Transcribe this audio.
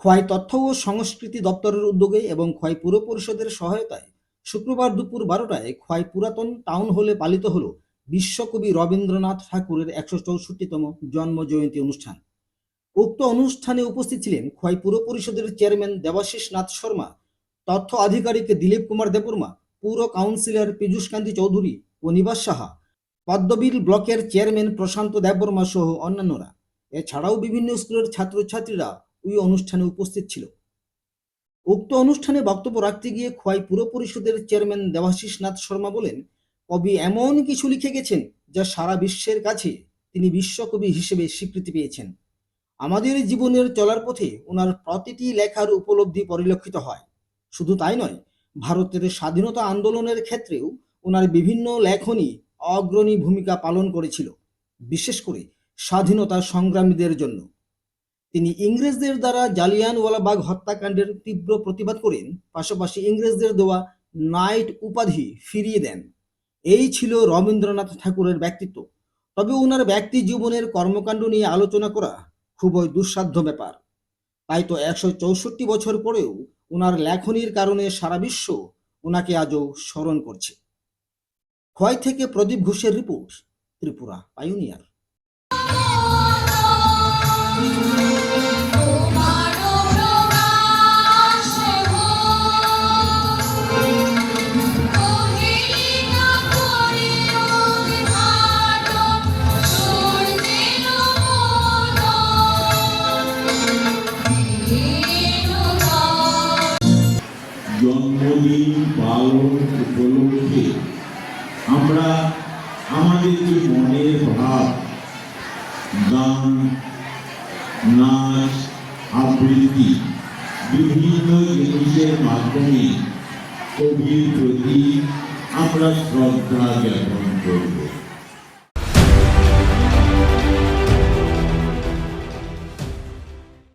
খোয়াই তথ্য ও সংস্কৃতি দপ্তরের উদ্যোগে এবং খোয়াই পুর পরিষদের সহায়তায় শুক্রবার দুপুর বারোটায় খোয়াই পুরাতন টাউন হলে পালিত হল বিশ্বকবি রবীন্দ্রনাথ ঠাকুরের একশো চৌষট্টিতম জন্ম জয়ন্তী অনুষ্ঠান। উক্ত অনুষ্ঠানে উপস্থিত ছিলেন খোয়াই পুর পরিষদের চেয়ারম্যান দেবাশিস নাথ শর্মা, তথ্য আধিকারিক দিলীপ কুমার দেববর্মা, পুর কাউন্সিলর পীযূষকান্তি চৌধুরী ও নিবাস সাহা, পদ্মবিল ব্লকের চেয়ারম্যান প্রশান্ত দেববর্মা সহ অন্যান্যরা। এছাড়াও বিভিন্ন স্কুলের ছাত্রছাত্রীরা ওই অনুষ্ঠানে উপস্থিত ছিল। উক্ত অনুষ্ঠানে বক্তব্য রাখতে গিয়ে খোয়াই পুর পরিষদের চেয়ারম্যান দেবাশিস নাথ শর্মা বলেন, কবি এমন কিছু লিখে গেছেন যা সারা বিশ্বের কাছে তিনি বিশ্বকবি হিসেবে স্বীকৃতি পেয়েছেন। আমাদের জীবনের চলার পথে ওনার প্রতিটি লেখার উপলব্ধি পরিলক্ষিত হয়। শুধু তাই নয়, ভারতের স্বাধীনতা আন্দোলনের ক্ষেত্রেও ওনার বিভিন্ন লেখনী অগ্রণী ভূমিকা পালন করেছিল, বিশেষ করে স্বাধীনতা সংগ্রামীদের জন্য। তিনি ইংরেজদের দ্বারা জালিয়ানওয়ালাবাগ হত্যাকাণ্ডের তীব্র প্রতিবাদ করেন, পাশাপাশি ইংরেজদের দেওয়া নাইট উপাধি ফিরিয়ে দেন। এই ছিল রবীন্দ্রনাথ ঠাকুরের ব্যক্তিত্ব। তবে ওনার ব্যক্তি জীবনের কর্মকাণ্ড নিয়ে আলোচনা করা খুবই দুঃসাধ্য ব্যাপার। তাই তো একশো চৌষট্টি বছর পরেও ওনার লেখনীর কারণে সারা বিশ্ব ওনাকে আজও স্মরণ করছে। খোয়াই থেকে প্রদীপ ঘোষের রিপোর্ট, ত্রিপুরা পাইওনিয়ার। পালন উপলক্ষে আমরা আমাদের যে মনের ভাব, গান, নাচ, আবৃত্তি, বিভিন্ন জিনিসের মাধ্যমে কবির প্রতি আমরা শ্রদ্ধা জ্ঞাপন করব।